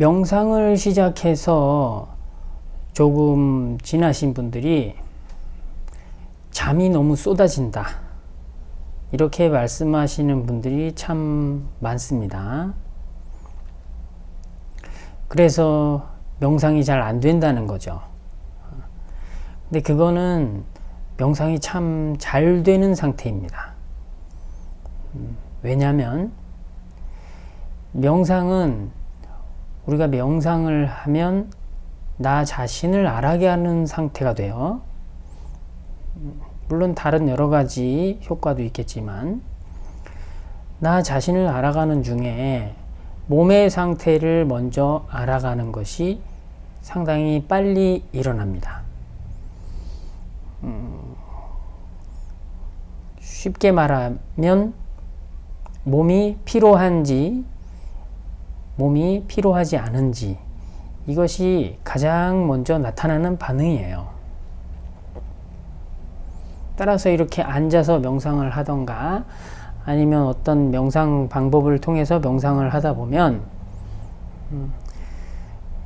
명상을 시작해서 조금 지나신 분들이 잠이 너무 쏟아진다. 이렇게 말씀하시는 분들이 참 많습니다. 그래서 명상이 잘 안 된다는 거죠. 근데 그거는 명상이 참 잘 되는 상태입니다. 왜냐하면 명상은 우리가 명상을 하면 나 자신을 알아게 하는 상태가 돼요. 물론 다른 여러 가지 효과도 있겠지만 나 자신을 알아가는 중에 몸의 상태를 먼저 알아가는 것이 상당히 빨리 일어납니다. 음, 쉽게 말하면 몸이 피로한지 몸이 피로하지 않은지 이것이 가장 먼저 나타나는 반응이에요. 따라서 이렇게 앉아서 명상을 하던가 아니면 어떤 명상 방법을 통해서 명상을 하다 보면 음,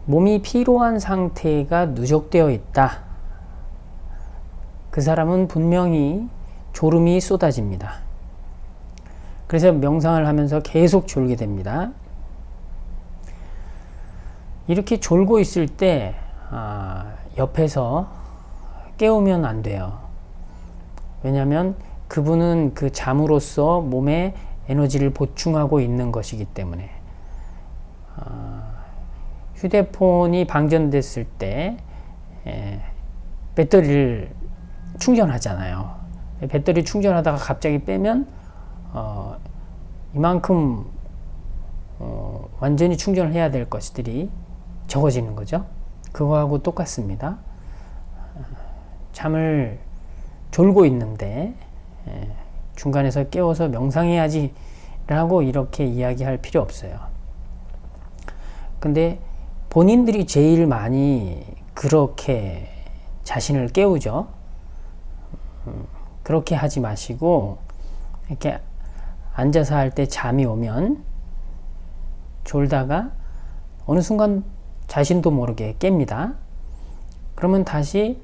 몸이 피로한 상태가 누적되어 있다. 그 사람은 분명히 졸음이 쏟아집니다. 그래서 명상을 하면서 계속 졸게 됩니다. 이렇게 졸고 있을 때 아, 옆에서 깨우면 안 돼요. 왜냐하면 그분은 그 잠으로써 몸에 에너지를 보충하고 있는 것이기 때문에 아, 휴대폰이 방전됐을 때 에, 배터리를 충전하잖아요. 배터리 충전하다가 갑자기 빼면 어, 이만큼 어, 완전히 충전을 해야 될 것들이 적어지는 거죠. 그거하고 똑같습니다. 잠을 졸고 있는데 예, 중간에서 깨워서 명상해야지 라고 이렇게 이야기할 필요 없어요. 근데 본인들이 제일 많이 그렇게 자신을 깨우죠. 음, 그렇게 하지 마시고 이렇게 앉아서 할 때 잠이 오면 졸다가 어느 순간 자신도 모르게 깹니다. 그러면 다시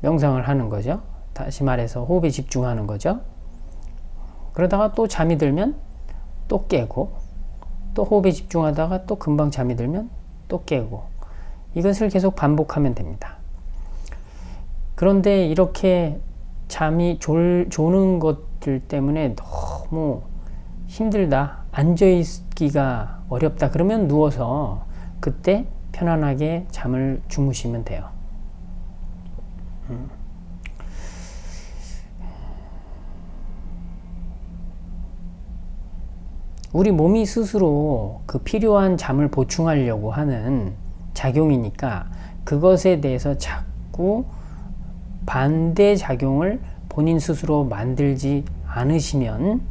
명상을 하는 거죠. 다시 말해서 호흡에 집중하는 거죠. 그러다가 또 잠이 들면 또 깨고 또 호흡에 집중하다가 또 금방 잠이 들면 또 깨고 이것을 계속 반복하면 됩니다. 그런데 이렇게 잠이 졸, 조는 것들 때문에 너무 힘들다. 앉아있 기가 어렵다. 그러면 누워서 그때 편안하게 잠을 주무시면 돼요. 음. 우리 몸이 스스로 그 필요한 잠을 보충하려고 하는 작용이니까 그것에 대해서 자꾸 반대 작용을 본인 스스로 만들지 않으시면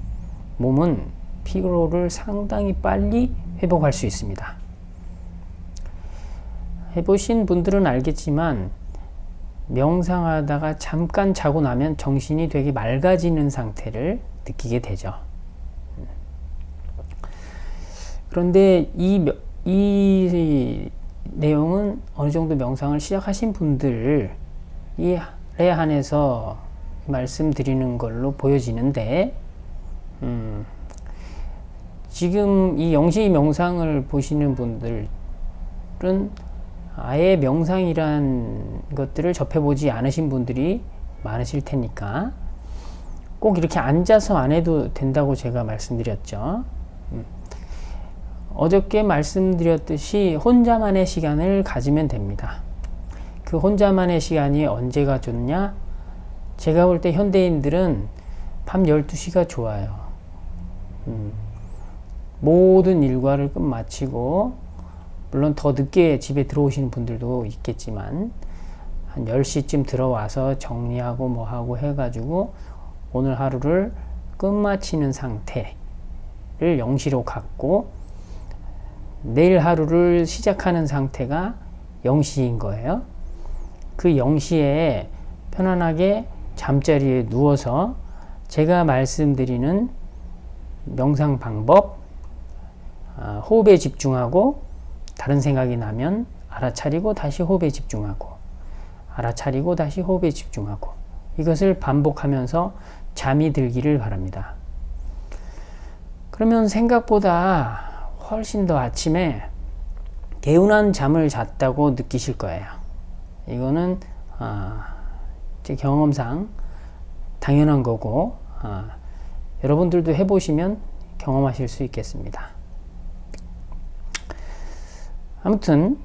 몸은 피로를 상당히 빨리 회복할 수 있습니다. 해보신 분들은 알겠지만 명상하다가 잠깐 자고 나면 정신이 되게 맑아지는 상태를 느끼게 되죠. 그런데 이, 이 내용은 어느 정도 명상을 시작하신 분들에 한해서 말씀드리는 걸로 보여지는데, 음, 지금 이 영시 명상을 보시는 분들은 아예 명상이란 것들을 접해보지 않으신 분들이 많으실 테니까 꼭 이렇게 앉아서 안 해도 된다고 제가 말씀드렸죠. 음. 어저께 말씀드렸듯이 혼자만의 시간을 가지면 됩니다. 그 혼자만의 시간이 언제가 좋냐? 제가 볼 때 현대인들은 밤 12시가 좋아요. 음. 모든 일과를 끝마치고 물론 더 늦게 집에 들어오시는 분들도 있겠지만 한 10시쯤 들어와서 정리하고 뭐 하고 해가지고 오늘 하루를 끝마치는 상태를 0시로 갖고 내일 하루를 시작하는 상태가 0시인 거예요. 그 0시에 편안하게 잠자리에 누워서 제가 말씀드리는 명상 방법 아, 호흡에 집중하고 다른 생각이 나면 알아차리고 다시 호흡에 집중하고 알아차리고 다시 호흡에 집중하고 이것을 반복하면서 잠이 들기를 바랍니다. 그러면 생각보다 훨씬 더 아침에 개운한 잠을 잤다고 느끼실 거예요. 이거는 아, 제 경험상 당연한 거고 아, 여러분들도 해보시면 경험하실 수 있겠습니다. 아무튼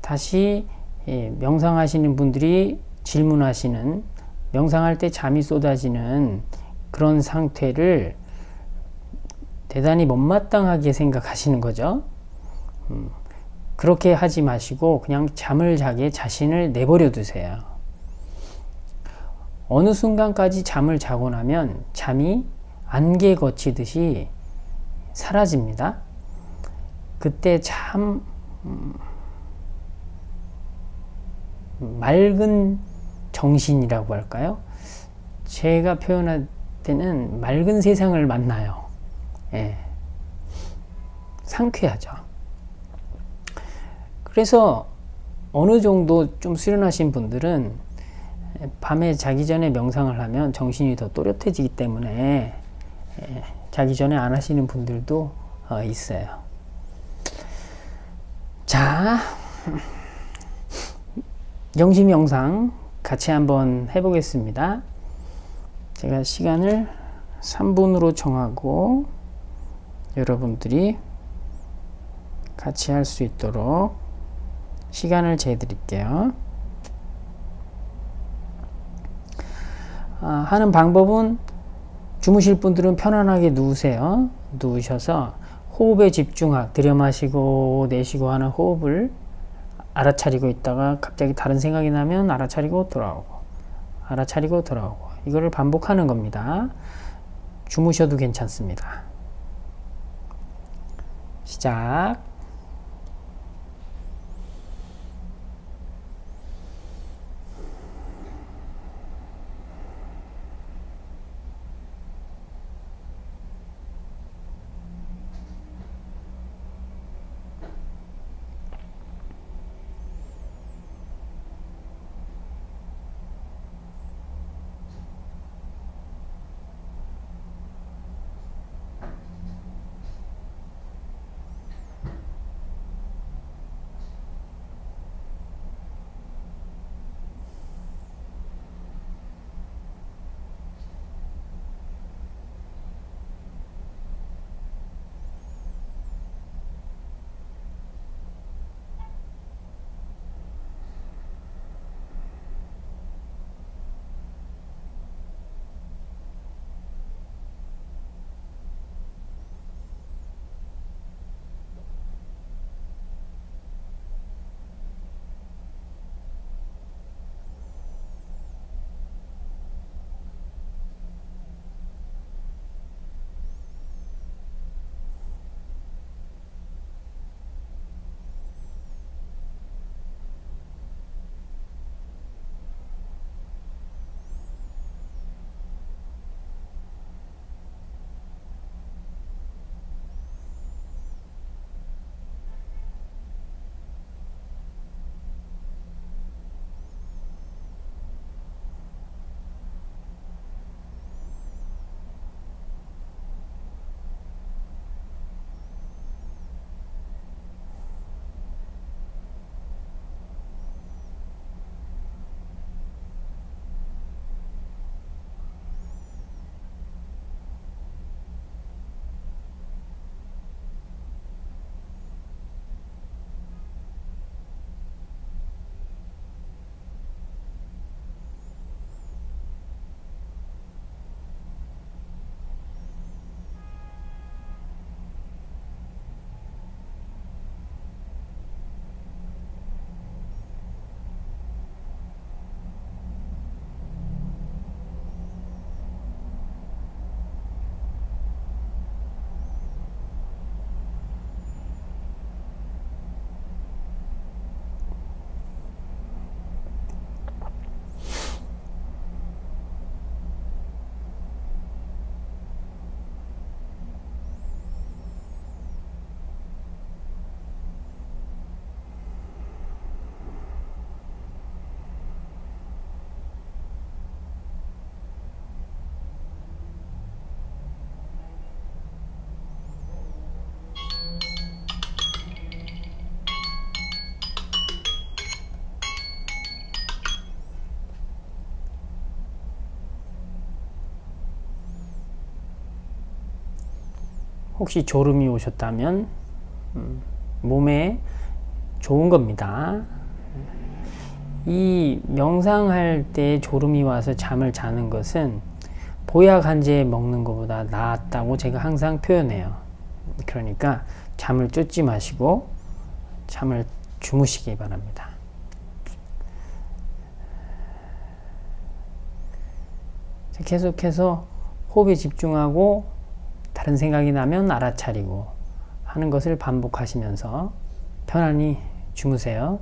다시 예, 명상하시는 분들이 질문하시는 명상할 때 잠이 쏟아지는 그런 상태를 대단히 못마땅하게 생각하시는 거죠. 음, 그렇게 하지 마시고 그냥 잠을 자게 자신을 내버려 두세요. 어느 순간까지 잠을 자고 나면 잠이 안개 거치듯이 사라집니다. 그때 참 음, 맑은 정신이라고 할까요? 제가 표현할 때는 맑은 세상을 만나요. 예. 상쾌하죠. 그래서 어느 정도 좀 수련하신 분들은 밤에 자기 전에 명상을 하면 정신이 더 또렷해지기 때문에 예, 자기 전에 안 하시는 분들도 어, 있어요. 자, 영심 명상 같이 한번 해보겠습니다. 제가 시간을 3분으로 정하고 여러분들이 같이 할 수 있도록 시간을 재드릴게요. 아, 하는 방법은 주무실 분들은 편안하게 누우세요. 누우셔서 호흡에 집중하, 들여마시고 내쉬고 하는 호흡을 알아차리고 있다가 갑자기 다른 생각이 나면 알아차리고 돌아오고, 알아차리고 돌아오고. 이거를 반복하는 겁니다. 주무셔도 괜찮습니다. 시작. 혹시 졸음이 오셨다면 음, 몸에 좋은 겁니다. 이 명상할 때 졸음이 와서 잠을 자는 것은 보약 한제 먹는 것보다 낫다고 제가 항상 표현해요. 그러니까 잠을 쫓지 마시고 잠을 주무시기 바랍니다. 계속해서 호흡에 집중하고 다른 생각이 나면 알아차리고 하는 것을 반복하시면서 편안히 주무세요.